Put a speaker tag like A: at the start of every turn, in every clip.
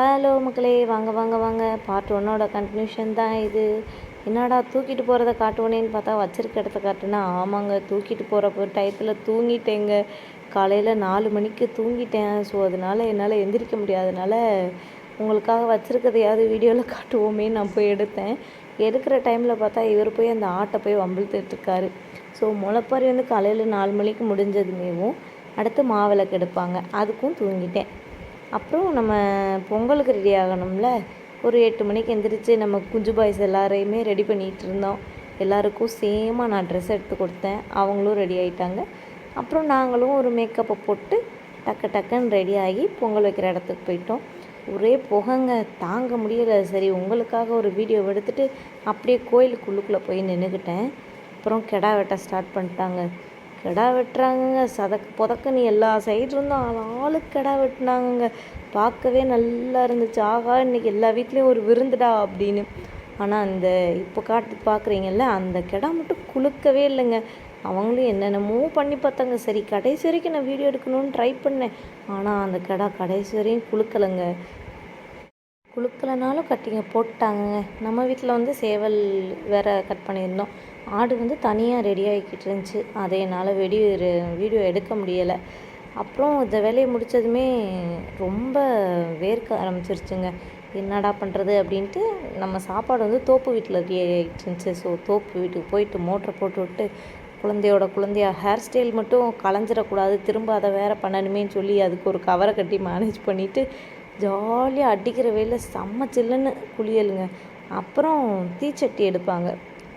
A: Hello மக்களே வாங்க வாங்க வாங்க. பார்ட் ஒன்னோட கன்டினியூஷன் தான் இது. என்னடா தூக்கிட்டு போகிறத காட்டுவோனேன்னு பார்த்தா வச்சிருக்க இடத்த காட்டுனா ஆமாங்க தூக்கிட்டு போகிறப்ப டயத்தில் தூங்கிட்டேங்க. காலையில் நாலு மணிக்கு தூங்கிட்டேன். ஸோ அதனால் என்னால் எந்திரிக்க முடியாதனால உங்களுக்காக வச்சுருக்கதையாவது வீடியோவில் காட்டுவோமே நான் போய் எடுத்தேன். எடுக்கிற டைமில் பார்த்தா இவர் போய் அந்த ஆட்டை போய் வம்பிழுத்துட்டுருக்காரு ஸோ முளைப்பாரி வந்து காலையில் நாலு மணிக்கு முடிஞ்சதுமேவும் அடுத்து மாவிளக்கு எடுப்பாங்க. அதுக்கும் தூங்கிட்டேன். அப்புறம் நம்ம பொங்கலுக்கு ரெடி ஆகணும்ல? ஒரு எட்டு மணிக்கு எந்திரிச்சு நம்ம குஞ்சு பாய்ஸ் எல்லாரையுமே ரெடி பண்ணிகிட்டு இருந்தோம். எல்லாருக்கும் சேமாக நான் ட்ரெஸ் எடுத்து கொடுத்தேன். அவங்களும் ரெடி ஆகிட்டாங்க அப்புறம் நாங்களும் ஒரு மேக்கப்பை போட்டு டக்கு டக்குன்னு ரெடி ஆகி பொங்கல் வைக்கிற இடத்துக்கு போயிட்டோம். ஒரே புகைங்க தாங்க முடியலை. சரி உங்களுக்காக ஒரு வீடியோ எடுத்துகிட்டு அப்படியே கோயிலுக்குள்ளுக்குள்ளே போய் நின்றுக்கிட்டேன் அப்புறம் கெடா வெட்ட ஸ்டார்ட் பண்ணிட்டாங்க. கெடா வெட்டுறாங்கங்க. சதக் புதக்குன்னு எல்லா சைடு இருந்தும் ஆள் ஆளுக்கு கெடா வெட்டினாங்கங்க. பார்க்கவே நல்லா இருந்துச்சு. ஆகா இன்னைக்கு எல்லா வீட்லேயும் ஒரு விருந்துடா அப்படின்னு. ஆனால் அந்த இப்போ காட்டு பார்க்குறீங்கல்ல அந்த கெடா மட்டும் குலுக்கவே இல்லைங்க. அவங்களும் என்னென்னமோ பண்ணி பார்த்தாங்க. சரி கடைசி வரைக்கும் நான் வீடியோ எடுக்கணும்னு ட்ரை பண்ணேன். ஆனால் அந்த கெடா கடைசி வரையும் குலுக்கலைங்க. குலுக்கலைனாலும் கட்டிங்க போட்டாங்கங்க. நம்ம வீட்டில் வந்து சேவல் வேற கட் பண்ணியிருந்தோம். ஆடு வந்து தனியாக ரெடி ஆகிக்கிட்டு இருந்துச்சு. அதை என்னால் வெடி வீடியோ எடுக்க முடியலை. அப்புறம் இந்த வேலையை முடித்ததுமே ரொம்ப வேர்க்க ஆரம்பிச்சிருச்சுங்க. என்னடா பண்ணுறது அப்படின்ட்டு நம்ம சாப்பாடு வந்து தோப்பு வீட்டில் ரெடி ஆகிட்டு இருந்துச்சு. ஸோ தோப்பு வீட்டுக்கு போயிட்டு மோட்டரை போட்டு விட்டு குழந்தையோட குழந்தையா ஹேர் ஸ்டைல் மட்டும் கலைஞ்சிடக்கூடாது திரும்ப அதை வேற பண்ணணுமேன்னு சொல்லி அதுக்கு ஒரு கவரை கட்டி மேனேஜ் பண்ணிவிட்டு ஜாலியாக அடிக்கிற வெயிலில் செம்ம சில்லுன்னு குளியலுங்க. அப்புறம் தீச்சட்டி எடுப்பாங்க.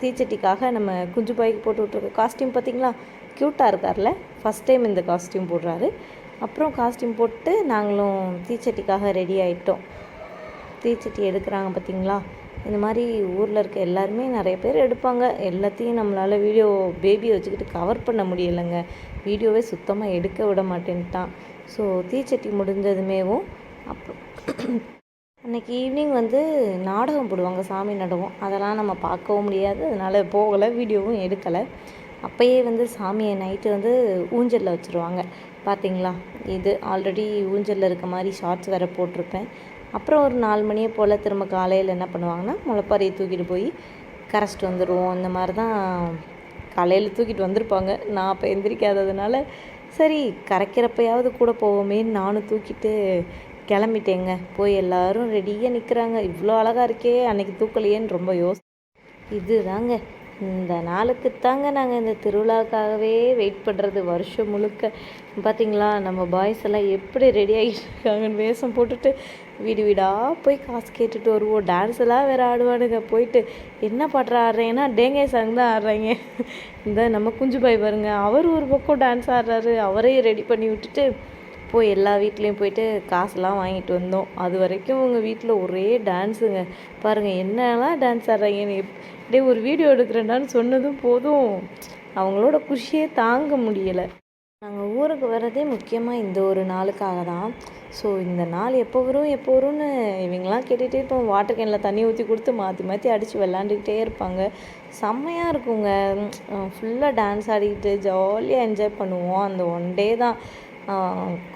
A: தீச்சட்டிக்காக நம்ம குஞ்சு பாய்க்கு போட்டு விட்ருக்க காஸ்டியூம் பார்த்தீங்களா? க்யூட்டாக இருக்கார்ல. ஃபஸ்ட் டைம் இந்த காஸ்டியூம் போடுறாரு. அப்புறம் காஸ்டியூம் போட்டு நாங்களும் தீச்சட்டிக்காக ரெடி ஆகிட்டோம் தீச்சட்டி எடுக்கிறாங்க பார்த்தீங்களா? இந்த மாதிரி ஊரில் இருக்க எல்லாருமே நிறைய பேர் எடுப்பாங்க. எல்லாத்தையும் நம்மளால் வீடியோ பேபியை வச்சுக்கிட்டு கவர் பண்ண முடியலைங்க. வீடியோவே சுத்தமாக எடுக்க விட மாட்டேன்ட்டான். ஸோ தீச்சட்டி முடிஞ்சதுமேவும் அப்புறம் அன்றைக்கி ஈவினிங் வந்து நாடகம் போடுவாங்க சாமி நாடகம். அதெல்லாம் நம்ம பார்க்கவும் முடியாது. அதனால் போகலை வீடியோவும் எடுக்கலை. அப்போயே வந்து சாமியை நைட்டு வந்து ஊஞ்சலில் வச்சுருவாங்க. பார்த்தீங்களா இது ஆல்ரெடி ஊஞ்சலில் இருக்க மாதிரி ஷார்ட்ஸ் வேறு போட்டிருப்பேன். அப்புறம் ஒரு நாலு மணியை போல் திரும்ப காலையில் என்ன பண்ணுவாங்கன்னா முளைப்பாறையை தூக்கிட்டு போய் கரைச்சிட்டு வந்துடுவோம் இந்த மாதிரி தான் காலையில் தூக்கிட்டு வந்திருப்பாங்க. நான் அப்போ எந்திரிக்காததுனால சரி கரைக்கிறப்பையாவது கூட போவோமேன்னு நானும் தூக்கிட்டு கிளம்பிட்டேங்க. போய் எல்லாரும் ரெடியாக நிற்கிறாங்க இவ்வளோ அழகாக இருக்கே. அன்னைக்கு தூக்கலையேன்னு ரொம்ப யோசி இதுதாங்க. இந்த நாளுக்கு தாங்க நாங்கள் இந்த திருவிழாக்காகவே வெயிட் பண்ணுறது வருஷம் முழுக்க. பார்த்தீங்களா நம்ம பாய்ஸ் எல்லாம் எப்படி ரெடி ஆகிட்டு இருக்காங்கன்னு வேஷம் போட்டுட்டு வீடு வீடாக போய் காசு கேட்டுட்டு வருவோம். டான்ஸ் எல்லாம் வேறு ஆடுவானுங்க. போயிட்டு என்ன பாட்டுற ஆடுறீங்கன்னா டேங்கே சாங் தான் ஆடுறாங்க. இந்த நம்ம குஞ்சு பாய் பாருங்க. அவர் ஒரு பக்கம் டான்ஸ் ஆடுறாரு. அவரையும் ரெடி பண்ணி விட்டுட்டு போய் எல்லா வீட்லேயும் போயிட்டு காசுலாம் வாங்கிட்டு வந்தோம். அது வரைக்கும் உங்கள் வீட்டில் ஒரே டான்ஸுங்க. பாருங்கள் என்னெல்லாம் டான்ஸ் ஆடுறாங்கன்னு அப்படியே ஒரு வீடியோ எடுக்கிறேன்டான்னு சொன்னதும் போதும். அவங்களோட குஷியே தாங்க முடியலை. நாங்கள் ஊருக்கு வர்றதே முக்கியமாக இந்த ஒரு நாளுக்காக தான். ஸோ இந்த நாள் எப்போ வரும் எப்போ வரும்னு இவங்கெல்லாம் கேட்டுகிட்டே இருப்போம். வாட்டர் கேனில் தண்ணி ஊற்றி கொடுத்து மாற்றி மாற்றி அடித்து விளாண்டுக்கிட்டே இருப்பாங்க. செம்மையாக இருக்குங்க. ஃபுல்லாக டான்ஸ் ஆடிக்கிட்டு ஜாலியாக என்ஜாய் பண்ணுவோம். அந்த ஒன் டே தான்.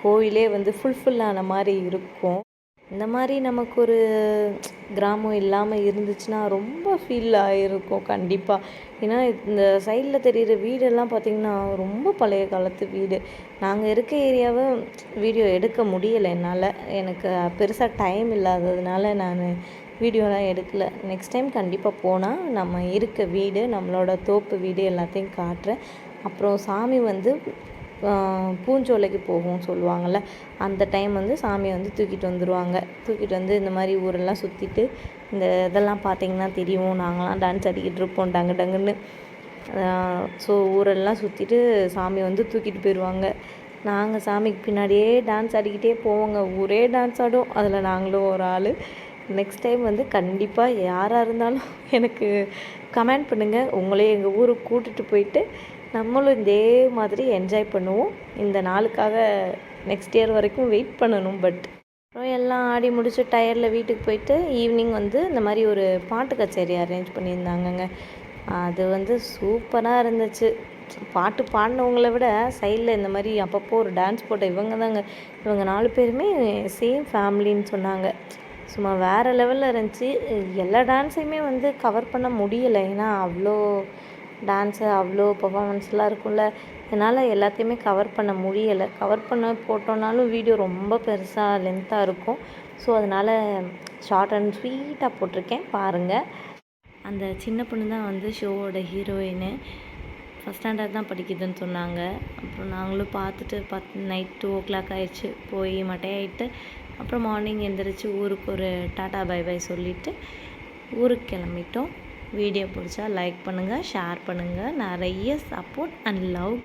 A: கோயிலே வந்து ஃபுல்ஃபில் மாதிரி இருக்கும். இந்த மாதிரி நமக்கு ஒரு கிராமம் இல்லாமல் இருந்துச்சுன்னா ரொம்ப ஃபீல் ஆகிருக்கும் கண்டிப்பாக ஏன்னா இந்த சைடில் தெரிகிற வீடெல்லாம் பார்த்திங்கன்னா ரொம்ப பழைய காலத்து வீடு. நாங்கள் இருக்க ஏரியாவை வீடியோ எடுக்க முடியலை என்னால். எனக்கு பெருசாக டைம் இல்லாததுனால நான் வீடியோலாம் எடுக்கலை. நெக்ஸ்ட் டைம் கண்டிப்பாக போனால் நம்ம இருக்க வீடு நம்மளோட தோப்பு வீடு எல்லாத்தையும் காட்டுறேன். அப்புறம் சாமி வந்து பூஞ்சோலைக்கு போகும் சொல்லுவாங்கள்ல அந்த டைம் வந்து சாமியை வந்து தூக்கிட்டு வந்துடுவாங்க தூக்கிட்டு வந்து இந்த மாதிரி ஊரெல்லாம் சுற்றிட்டு இந்த இதெல்லாம் பார்த்தீங்கன்னா தெரியும். நாங்களாம் டான்ஸ் ஆடிக்கிட்டு இருப்போம் டங்கு டங்குன்னு. ஸோ ஊரெல்லாம் சுற்றிட்டு சாமியை வந்து தூக்கிட்டு போயிடுவாங்க நாங்கள் சாமிக்கு பின்னாடியே டான்ஸ் ஆடிக்கிட்டே போவோங்க. ஊரே டான்ஸ் ஆடும். அதில் நாங்களும் ஒரு ஆள். நெக்ஸ்ட் டைம் வந்து கண்டிப்பாக யாராக இருந்தாலும் எனக்கு கமெண்ட் பண்ணுங்கள் உங்களே எங்கள் ஊருக்கு கூட்டிகிட்டு போயிட்டு நம்மளும் இதே மாதிரி என்ஜாய் பண்ணுவோம். இந்த நாளுக்காக நெக்ஸ்ட் இயர் வரைக்கும் வெயிட் பண்ணணும் பட் அப்புறம் எல்லாம் ஆடி முடிச்சு டயரில் வீட்டுக்கு போயிட்டு ஈவினிங் வந்து இந்த மாதிரி ஒரு பாட்டு கச்சேரி அரேஞ்ச் பண்ணியிருந்தாங்கங்க. அது வந்து சூப்பராக இருந்துச்சு. பாட்டு பாடினவங்கள விட சைடில் இந்த மாதிரி அப்பப்போ ஒரு டான்ஸ் போட்ட இவங்க தாங்க இவங்க நாலு பேருமே சேம் ஃபேமிலின்னு சொன்னாங்க. சும்மா வேறு லெவலில் இருந்துச்சு. எல்லா டான்ஸையுமே வந்து கவர் பண்ண முடியலை. ஏன்னா அவ்வளோ டான்ஸு அவ்வளோ பர்ஃபாமன்ஸ்லாம் இருக்கும்ல. என்னால் எல்லாத்தையுமே கவர் பண்ண முடியலை. கவர் பண்ண போட்டோன்னாலும் வீடியோ ரொம்ப பெருசாக லென்த்தாக இருக்கும். ஸோ அதனால் ஷார்ட் அண்ட் ஸ்வீட்டாக போட்டிருக்கேன். பாருங்கள் அந்த சின்ன பொண்ணு தான் வந்து ஷோவோட ஹீரோயினு ஃபஸ்ட் ஸ்டாண்டர்ட் தான் படிக்குதுன்னு சொன்னாங்க. அப்புறம் நாங்களும் பார்த்துட்டு பத் நைட் டூ ஓ கிளாக் ஆயிடுச்சு. போய் மட்டையாயிட்டு அப்புறம் மார்னிங் எந்திரிச்சு ஊருக்கு ஒரு டாட்டா பை பை சொல்லிவிட்டு ஊருக்கு கிளம்பிட்டோம். வீடியோ பிடிச்சா லைக் பண்ணுங்கள் ஷேர் பண்ணுங்கள் நிறைய சப்போர்ட் அண்ட் லவ்